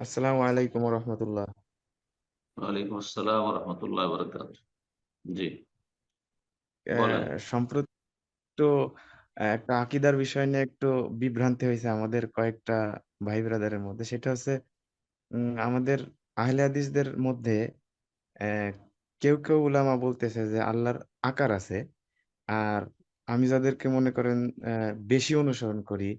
আসসালামু আলাইকুম রহমতুল্লাহ ওয়ালাইকুম আসসালাম রহমতুল্লাহ বরকাত জি সম্প্রতি আহ, একটা আকিদার বিষয় নিয়ে একটু বিভ্রান্তি হয়েছে আমাদের কয়েকটা ভাই ব্রাদারের মধ্যে। সেটা হচ্ছে আমাদের আহলে হাদিসদের মধ্যে কেউ কেউ উলামা বলতেছে যে আল্লাহর আকার আছে আর আমি যাদেরকে মনে করেন বেশি অনুসরণ করি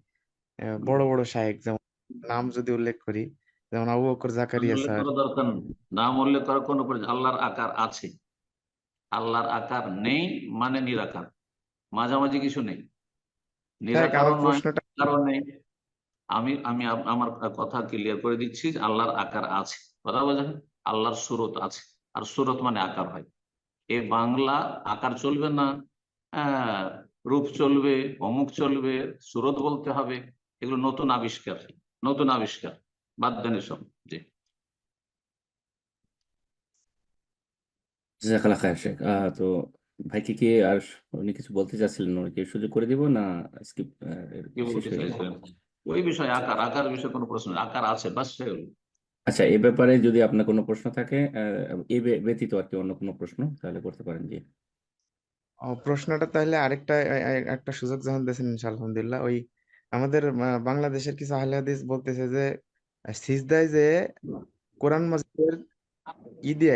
বড় বড় শায়েখ যেমন নাম যদি উল্লেখ করি যেমন আবু বকর জাকারিয়া স্যার। দরকার নেই নাম উল্লেখ করার কোনো আল্লাহর আকার আছে। আল্লাহর আকার নেই মানে নিরাকার। মাঝামাঝি কিছু নেই। আমি আমি আমার কথা ক্লিয়ার করে দিচ্ছি যে আল্লাহর আকার আছে। কথা বোঝেন আল্লাহর সুরত আছে। আর সুরত মানে আকার হয় এ বাংলা আকার চলবে না। হ্যাঁ, রূপ চলবে অমুক চলবে সুরত বলতে হবে। এগুলো নতুন আবিষ্কার নতুন আবিষ্কার। বাদ দেন জি। জাজাকাল্লাহ খায়ের শেখ। তো ভাইকে কি আর উনি কিছু বলতে চাচ্ছিলেন? ওনাকে সুযোগ করে দিব না স্কিপ কি শেষ বলতে গেল চাইছিলেন ওই বিষয়ে আকার আকার বিষয়ে কোনো প্রশ্ন আকার আছে বাস আচ্ছা এ ব্যাপারে যদি আপনার কোনো প্রশ্ন থাকে আহ, এ ব্যতীত আর কি অন্য কোনো প্রশ্ন তাহলে করতে পারেন জি। ও, প্রশ্নটা তাহলে আরেকটা একটা সুযোগ যখন দিয়েছেন ইনশাআল্লাহ, আলহামদুলিল্লাহ। ওই আমাদের বাংলাদেশের কিছু আহলে হাদিস বলতেছে যে সিজদায় যে কোরআন মাজিদের ঈদে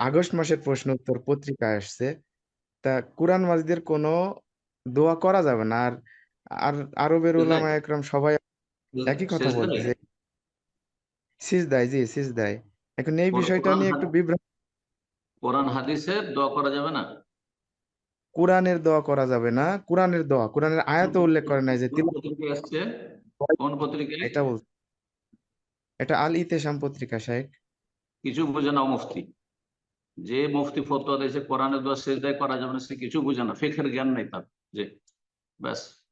আগস্ট মাসের প্রশ্ন উত্তর পত্রিকায় আসছে। তা কোরআন মাজিদের কোনো দোয়া করা যাবে না? আর আর আরবের উলামা একরাম সবাই একই কথা সিজদায় জি সিজদায় এখন এই বিষয়টা নিয়ে একটু বিভ্রান্ত। কোরআন দোয়া করা যাবে না? কোরআনের দোয়া করা যাবে না। কোরআনের দোয়া কোরআনের আয়াত উল্লেখ করে নাই যে কোন পত্রিকায়? এটা বল এটা আল ইতেশাম পত্রিকা, শায়েখ। কিছু বুঝে না মুফতি। যে মুফতি ফতোয়া দিয়েছে কোরআনের দোয়া সেজদায় করা যাবে না, সে কিছু বুঝে না। ফেকের জ্ঞান নেই তার, যে ব্যাস।